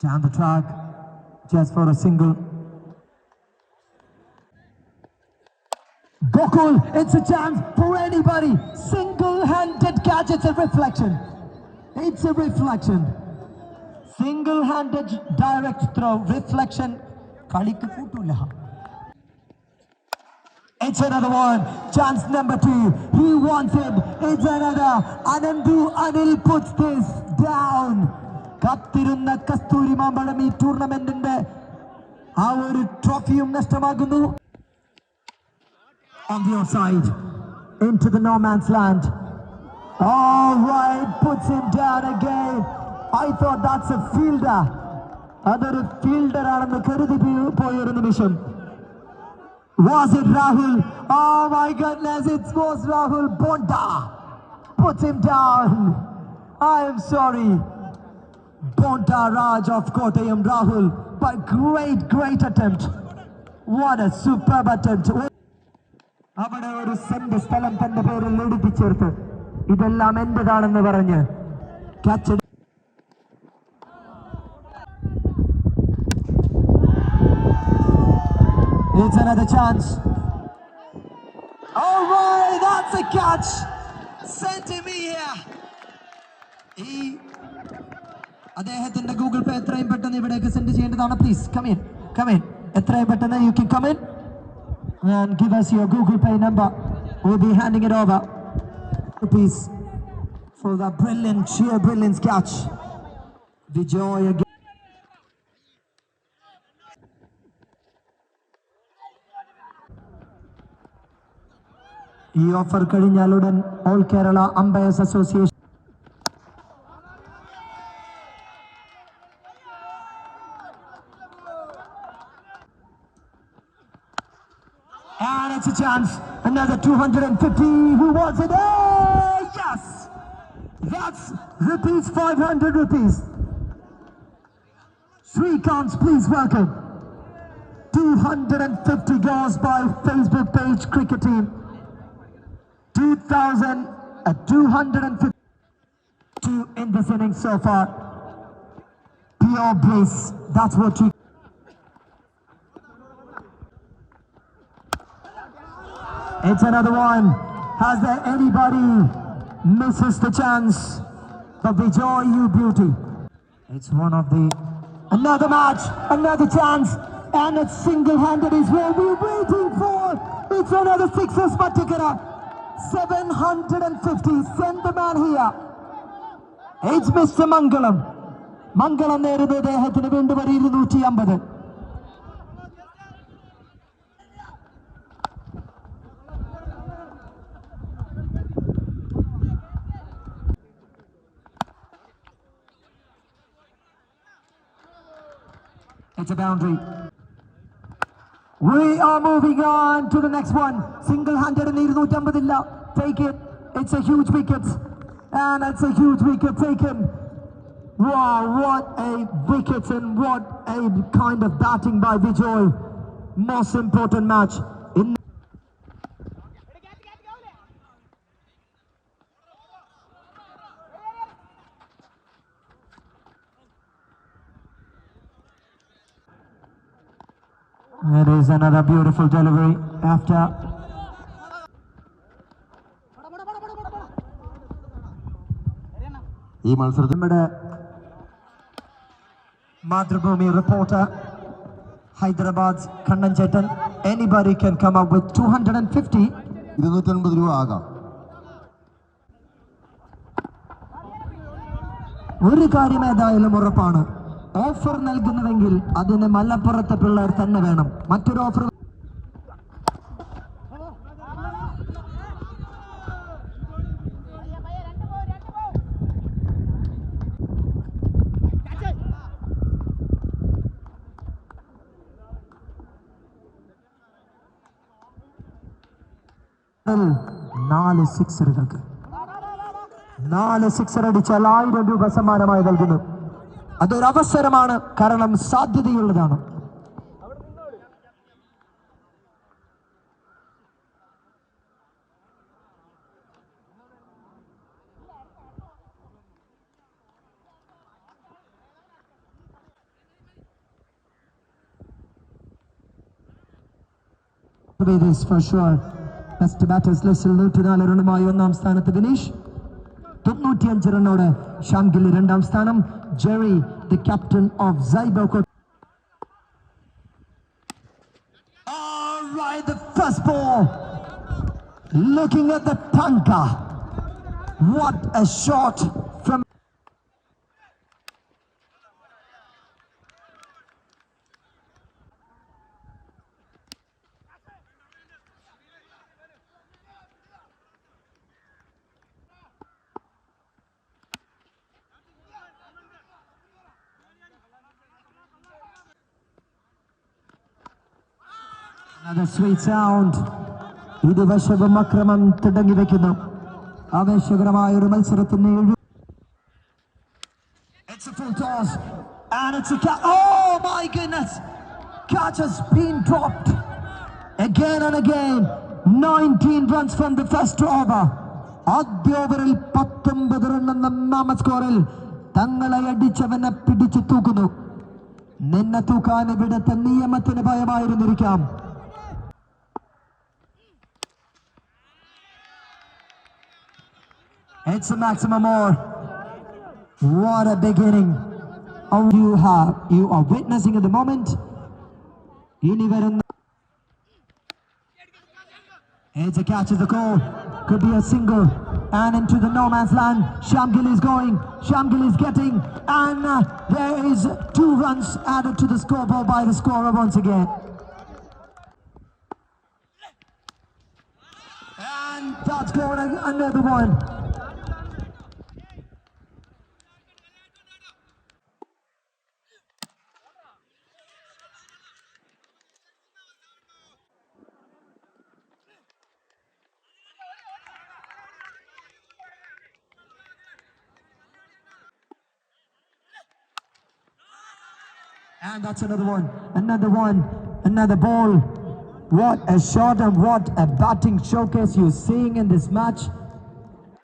down the track just for a single. Gokul, it's a chance for anybody. Single-handed catch, it's a reflection. It's a reflection. Single-handed direct throw, reflection. It's another one. Chance number two. He wants it. It's another. Anandu Anil puts this down. കാത്തിരുന്ന കസ്തൂരി മാമ്പഴം ഈ ടൂർണമെന്റിന്റെ ആ ഒരു ട്രോഫിയും നഷ്ടമാകുന്നു on the outside into the no man's land. All right, puts him down again. I thought that's a fielder. അതൊരു fielder ആണെന്ന് കരുതി പോയി- പോയൊരു നിമിഷം it Rahul? Oh my goodness, it was Rahul Bonda. Puts him down. I am sorry. Bonda Raj of Kottayam Rahul. But great, great attempt. What a superb attempt. അവിടെ ഒരു saint സ്ഥലം തന്റെ പേരിൽ എഴുതി ചേർത്ത് ഇതെല്ലാം എന്റേതാണെന്ന് പറഞ്ഞ് catch It's another chance. All right, that's a catch. Sent him here. ഈ അദ്ദേഹത്തിന്റെ ഗൂഗിൾ പേ എത്രയും പെട്ടെന്ന് ഇവിടേക്ക് സെൻഡ് ചെയ്യേണ്ടതാണ് പ്ലീസ് കമീൻ കമീൻ എത്രയും പെട്ടെന്ന് you can come in and give us your Google Pay number. We'll be handing it over. Rupees for the brilliant, sheer brilliant catch. Vijoy again. ഈ offer കഴിഞ്ഞാലുടൻ all Kerala umpires association chance. Another 250. Who wants it? Oh, yes. That's rupees 500 rupees. Three counts, please welcome. 250 goes by Facebook page cricket team. 2000, uh, 250 two in this innings so far. Pure bliss. That's what you. It's another one. Has there anybody misses the chance? But Vijay, you beauty. It's one of the another match, another chance, and it's single-handed is what we're waiting for. It's another sixes Matikara. 750. Send the man here. It's Mr. Mangalam. മംഗളം നേരുന്ന അദ്ദേഹത്തിന് വീണ്ടും ഒരു ഇരുന്നൂറ്റി അമ്പത് It's a boundary. We are moving on to the next one. Single handed and Irnutambadilla. Take it. It's a huge wicket. And it's a huge wicket taken. Wow, what a wicket and what a kind of batting by Vijay. Most important match. It is another beautiful delivery after. ഈ മത്സരത്തിൽ നമ്മുടെ Mathrubhumi reporter Hyderabad Kannan ചേട്ടൻ anybody can come up with two hundred and fifty ഇരുന്നൂറ്റൻപത് രൂപ ആകാം. ഒരു കാര്യം ഏതായാലും ഉറപ്പാണ്. ഓഫർ നൽകുന്നുവെങ്കിൽ അതിന് മലപ്പുറത്തെ പിള്ളേർ തന്നെ വേണം. മറ്റൊരു ഓഫർ നാല് സിക്സറുകൾക്ക്. നാല് സിക്സർ അടിച്ചാൽ ആയിരം രൂപ സമ്മാനമായി നൽകുന്നു. അതൊരവസരമാണ് കാരണം സാധ്യതയുള്ളതാണ്. Vedas for sure. Best batters ലിസ്റ്റിൽ നൂറ്റി ഒന്നാം സ്ഥാനത്ത് വിനീഷ്. തൊണ്ണൂറ്റിയഞ്ച് റണ്ണോട് ഷാംഗിൽ രണ്ടാം സ്ഥാനം. Jerry, the captain of Zaiboko. All right, the first ball. Looking at the tanker. What a shot. ഇരുവശവും അക്രമം തുടങ്ങി വെക്കുന്നു ആവേശകരമായ ഒരു മത്സരത്തിന് It's a full toss and it's a catch. Oh my goodness! Catch has been dropped again and again. 19 runs from the first over. ആദ്യ ഓവറിൽ പത്തൊമ്പത് റൺ എന്ന ഒന്നാമ സ്കോറിൽ തങ്ങളെ അടിച്ചവനെ പിടിച്ചു തൂക്കുന്നു നിന്നെ തൂക്കാൻ ഇവിടുത്തെ നിയമത്തിന് ഭയമായിരുന്നിരിക്കാം It's a maximum more. What a beginning. Oh, you have you are witnessing at the moment. It's a catch as a goal. Could be a single. And into the no man's land. Shamgil is going. Shamgil is getting. And uh, there is two runs added to the scoreboard by the scorer once again. And that's going another one. That's another one. Another one. Another ball. What a shot and what a batting showcase you're seeing in this match.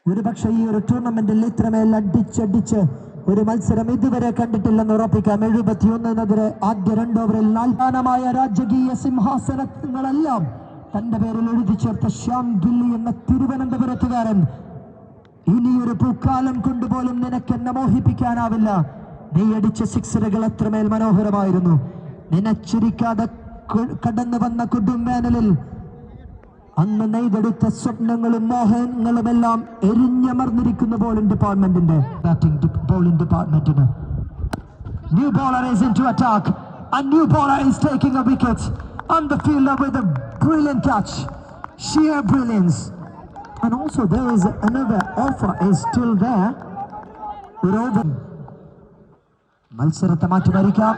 ഒരുപക്ഷെ ഈ ഒരു ടൂർണമെന്റിൽ ഇത്രമേൽ അടിച്ചടിച്ച് ഒരു മത്സരം ഇതുവരെ കണ്ടിട്ടില്ലെന്ന് ഉറപ്പിക്കാം എഴുപത്തിയൊന്നിനെതിരെ ആദ്യ രണ്ട് ഓവറിൽ നാൽപ്പാനമായ രാജകീയ സിംഹാസനങ്ങളെല്ലാം തന്റെ പേരിൽ എഴുതി ചേർത്ത ശ്യാം ഗില്ലി എന്ന തിരുവനന്തപുരത്തുകാരൻ ഇനിയൊരു പൂക്കാലം കൊണ്ടുപോലും നിനക്കെന്നെ മോഹിപ്പിക്കാനാവില്ല നീ അടിച്ച സിക്സറുകൾ അത്രമേൽ മനോഹരമായിരുന്നു നിനച്ചിരിക്കാതെ കടന്നു വന്ന കൊടുംവേനലിൽ അന്ന് നെയ്തെടുത്ത സ്വപ്നങ്ങളും മോഹങ്ങളും എല്ലാം എരിഞ്ഞമർന്നിരിക്കുന്ന ബോളിംഗ് ഡിപ്പാർട്ട്മെന്റിന്റെ ബാറ്റിംഗ് ബോളിംഗ് ഡിപ്പാർട്ട്മെന്റിന് New bowler is into attack. A new bowler is taking a wicket on the fielder with a brilliant catch. Sheer brilliance. And also there is another offer is still there. over. മത്സരത്തെ മാറ്റിമറിക്കാം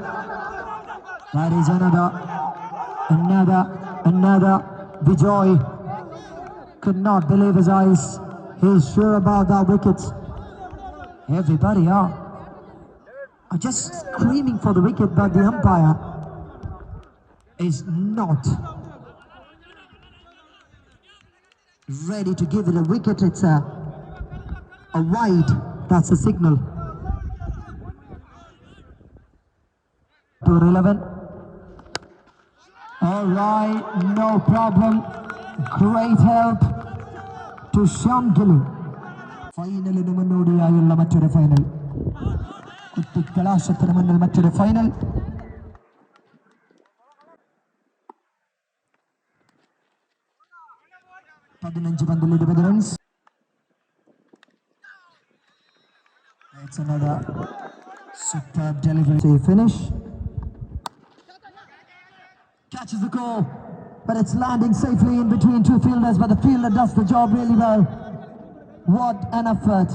That is another, another, another. Bijoy could not believe his eyes. He's sure about that wicket. Everybody are are just screaming for the wicket, but the umpire is not ready to give it a wicket. It's a, a wide. That's a signal. To 11. All right, no problem. Great help to Shyam Gilly. ഫൈനലിന് മുന്നോടിയായുള്ള മറ്റൊരു final കുട്ടിക്കലാശത്തിന് മുന്നിൽ മറ്റൊരു final പതിനഞ്ച് പന്തിൽ ഇരുപത് runs It's another superb delivery to finish. Catches the goal, but it's landing safely in between two fielders. But the fielder does the job really well. What an effort!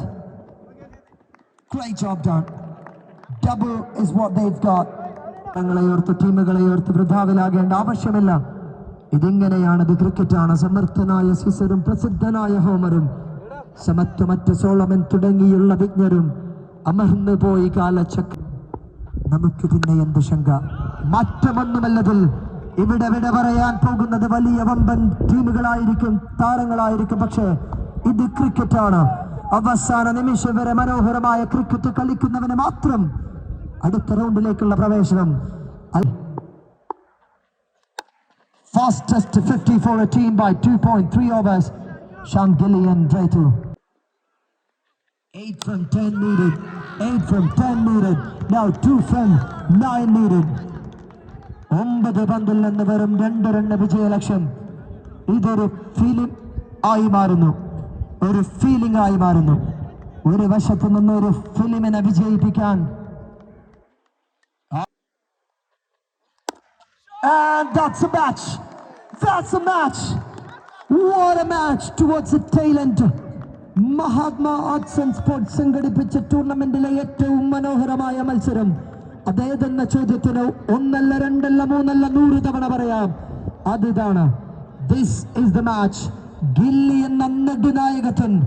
Great job done. Double is what they've got. തങ്ങളെ ഓർത്ത് ടീമുകളെ ഓർത്ത് വൃദ്ധാവിലാകേണ്ട ആവശ്യമില്ല ഇതിങ്ങനെയാണ് ഇത് ക്രിക്കറ്റാണ് സമർത്ഥനായ സിസറും പ്രസിദ്ധനായ ഹോമറും സമത്വമറ്റ Solomon തുടങ്ങിയുള്ള വിജ്ഞരും അമർന്നു പോയി കാലച്ചക്ര നമുക്ക് പിന്നെ എന്ത് ശങ്ക മാറ്റമൊന്നുമല്ലതിൽ ഇവിടെ വിട പറയാൻ പോകുന്നത് വലിയ വമ്പൻ ടീമുകളായിരിക്കും താരങ്ങളായിരിക്കും പക്ഷേ ഇത് ക്രിക്കറ്റാണ് അവസാന നിമിഷം വരെ മനോഹരമായ ക്രിക്കറ്റ് കളിക്കുന്നവന് മാത്രം അടുത്ത റൗണ്ടിലേക്കുള്ള പ്രവേശനം fastest 50 for a team by 2.3 overs. Sean Gilly and Draytu. 8 from 10 needed. 8 from 10 needed. Now 2 from 9 needed. ഒമ്പത് പന്തിൽ നിന്ന് വെറും രണ്ട് രണ്ട് വിജയലക്ഷ്യം. ഇതൊരു ഫീലിംഗ് ആയി മാറുന്നു. ഒരു ഫീലിംഗ് ആയി മാറുന്നു. ഒരു വശത്ത് നിന്ന് ഒരു ഫിലിമിനെ വിജയിപ്പിക്കാൻ. മഹാത്മാ ആർട്സ് ആൻഡ് സ്പോർട്സ് സംഘടിപ്പിച്ച ടൂർണമെന്റിലെ ഏറ്റവും മനോഹരമായ മത്സരം. അതേതെന്ന ചോദ്യത്തിന് ഒന്നല്ല രണ്ടല്ല മൂന്നല്ല നൂറ് തവണ പറയാം. അതിതാണ്. This is the match Gilli എന്ന നെടുനായകൻ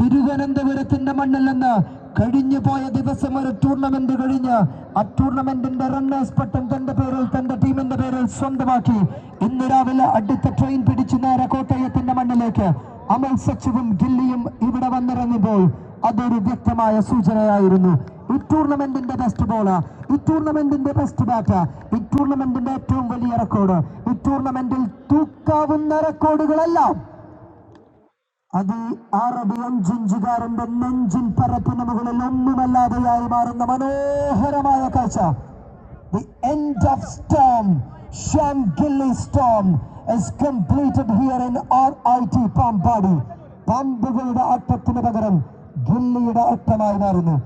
തിരുവനന്തപുരത്തിന്റെ മണ്ണിൽ നിന്ന് കഴിഞ്ഞു പോയ ദിവസം ഒരു ടൂർണമെന്റ് കഴിഞ്ഞ് ആ ടൂർണമെന്റിന്റെ റണ്ണേഴ്സ് പട്ടം തന്റെ പേരിൽ തന്റെ ടീമിന്റെ പേരിൽ സ്വന്തമാക്കി. ഇന്ന് രാവിലെ അടുത്ത ട്രെയിൻ പിടിച്ചു നേരെ കോട്ടയത്തിന്റെ മണ്ണിലേക്ക് അമൽ സച്ചുവും ഗില്ലിയും ഇവിടെ വന്നിറങ്ങുമ്പോൾ അതൊരു വ്യക്തമായ സൂചനയായിരുന്നു. ഈ ടൂർണമെന്റിന്റെ ബെസ്റ്റ് ബോളർ ഈ ടൂർണമെന്റിന്റെ ബെസ്റ്റ് ബാറ്റർ ഈ ടൂർണമെന്റിന്റെ ഏറ്റവും വലിയ റെക്കോർഡ് ഈ ടൂർണമെന്റിൽ തൂക്കാവുന്ന റെക്കോർഡുകളെല്ലാം അത് അറബിയൻ അറബി അഞ്ചിഞ്ചുകാരന്റെ നെഞ്ചിൻ പരപ്പിന് മുകളിൽ ഒന്നുമല്ലാതെയായി മാറുന്ന മനോഹരമായ കാഴ്ച. The end of storm Sham Gilli storm is completed here in RIT Pampady പാമ്പുകളുടെ ആട്ടത്തിന് പകരം ഗില്ലിയുടെ ആട്ടമായി മാറുന്നു.